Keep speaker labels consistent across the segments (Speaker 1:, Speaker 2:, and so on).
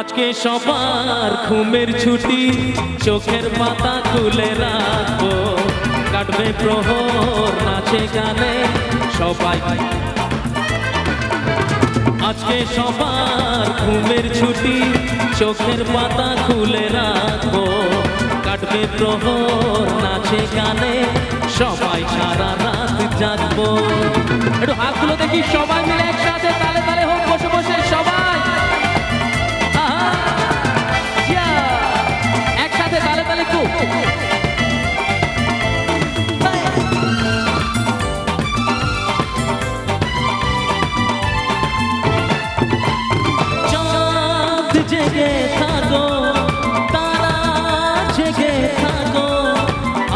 Speaker 1: আজকে সবার ঘুমের ছুটি, চোখের পাতা খুলে রাখব। কাটবে প্রহর, নাচে গানে সবাই। আজকে সবার ঘুমের ছুটি, চোখের পাতা খুলে রাখব। কাটবে প্রহর, নাচে গানে সবাই সারা রাত জাগবো। একটু হাতগুলো দেখি সবাই মিলে একসাথে। জেগে থাকো, তারা জেগে থাকো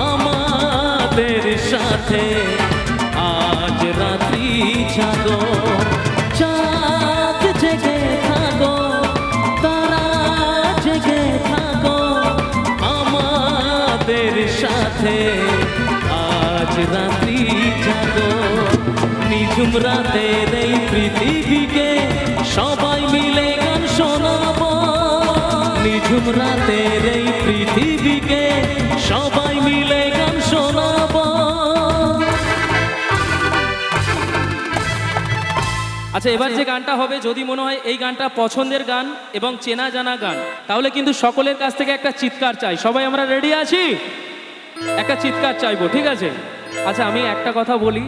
Speaker 1: আমাদের সাথে। আজ রাত্রি জাগো, চাঁদ জেগে থাকো, তারা জেগে থাকো আমাদের সাথে। আজ রাত্রি জাগো, নিঝুম রাতের এই পৃথিবীকে পৃথিবীকে সবাই মিলে গান শোনাবো। আচ্ছা এবার যে গানটা হবে, যদি মনে হয় এই গানটা পছন্দের গান এবং চেনা জানা গান, তাহলে কিন্তু সকলের কাছ থেকে একটা চিৎকার চাই। সবাই আমরা রেডি আছি? একটা চিৎকার চাইব, ঠিক আছে? আচ্ছা আমি একটা কথা বলি।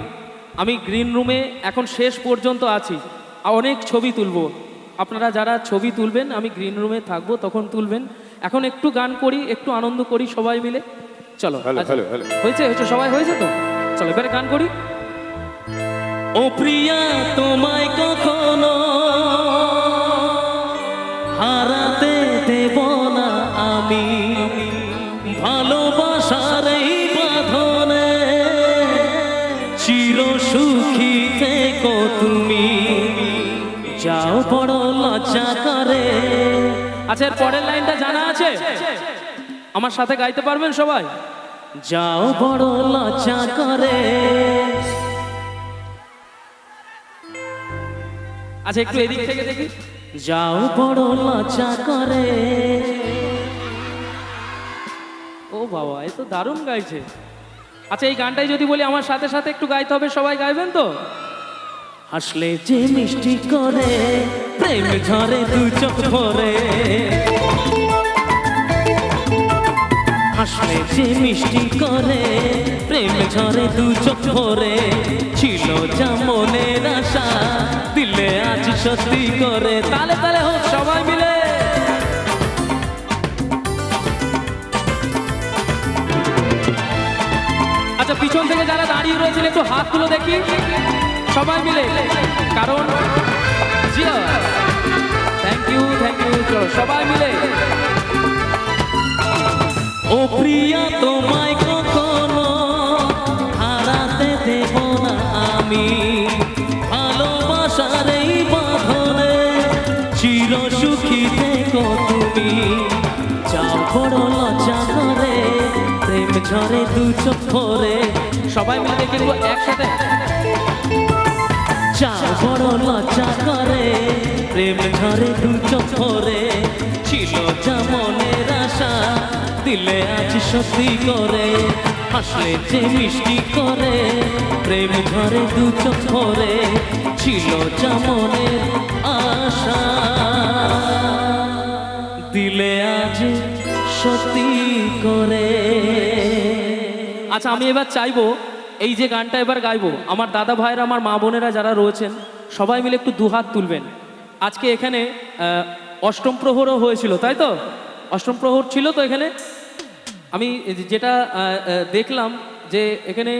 Speaker 1: আমি গ্রিন রুমে এখন শেষ পর্যন্ত আছি। অনেক ছবি তুলবো। আপনারা যারা ছবি তুলবেন আমি গ্রিন রুমে থাকব তখন তুলবেন। এখন একটু গান করি একটু আনন্দ করি সবাই মিলে। চলো আচ্ছা। হয়েছে হয়েছে সবাই হয়েছে তো? চলো এবারে গান করি। ও প্রিয়া তোমায় কখনো হারাতে দেব না আমি। ভালোবাসার এই বাঁধনে চির সুখী থেকো তুমি। যাও বড় করে। আচ্ছা এর পরের লাইনটা জানা আছে? আমার সাথে গাইতে পারবেন সবাই? যাও বড় লজ্জা করে। আচ্ছা একটু এদিক থেকে দেখি। যাও বড় লজ্জা করে। ও বাবা এ তো দারুণ গাইছে। আচ্ছা এই গানটাই যদি বলি আমার সাথে সাথে একটু গাইতে হবে সবাই গাইবেন তো? হাসলে যে মিষ্টি করে। প্রেম ঝরে দু চোখ ভরে। হাসলে যে মিষ্টি করে, প্রেম ঝরে দু চোখ ভরে। ছিল যা আশা, দিলে আজ সত্যি করে। তালে তালে হোক সবাই মিলে। আচ্ছা পিছন থেকে যারা দাঁড়িয়ে রয়েছেন, একটু হাতগুলো দেখি। সবাই মিলে, কারণ সবাই মিলে। ও প্রিয়া, তোমায় কখনো হারাতে দেব না আমি। ভালোবাসার এই বাঁধনে চির সুখী থেকো তুমি। যাও বড় লজ্জা করে, প্রেম ঝরে দু চোখ সবাই মিলে কিন্তু একসাথে। যাও বড় লজ্জা করে, প্রেম ঝরে দু চোখ ছিল যা মনের আশা, দিলে আজ সত্যি করে, হাসলে যে মিষ্টি করে, প্রেম ঝরে দু চোখ ভরে, ছিল যা মনের আশা। দিলে আজ সত্যি করে। আচ্ছা আমি এবার চাইব, এই যে গানটা এবার গাইবো, আমার দাদা ভাইরা আমার মা বোনেরা যারা রয়েছেন, সবাই মিলে একটু দুহাত তুলবেন। আজকে এখানে অষ্টম প্রহরও হয়েছিল, তাই তো? অষ্টম প্রহর ছিল তো এখানে? আমি যেটা দেখলাম যে এখানে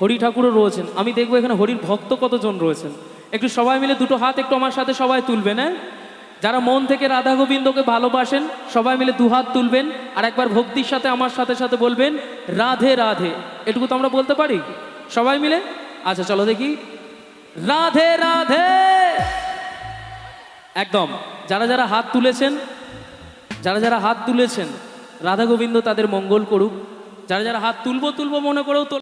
Speaker 1: হরি ঠাকুরও রয়েছেন। আমি দেখব এখানে হরির ভক্ত কতজন রয়েছেন। একটু সবাই মিলে দুটো হাত একটু আমার সাথে সবাই তুলবেন হ্যাঁ? যারা মন থেকে রাধা গোবিন্দকে ভালোবাসেন, সবাই মিলে দুহাত তুলবেন আর একবার ভক্তির সাথে আমার সাথে সাথে বলবেন, রাধে রাধে। এটুকু তো আমরা বলতে পারি? সবাই মিলে? আচ্ছা চলো দেখি। রাধে রাধে! একদম। যারা যারা হাত তুলেছেন, যারা যারা হাত তুলেছেন, রাধা গোবিন্দ তাদের মঙ্গল করুক। যারা যারা হাত তুলবো তুলবো মনে করেও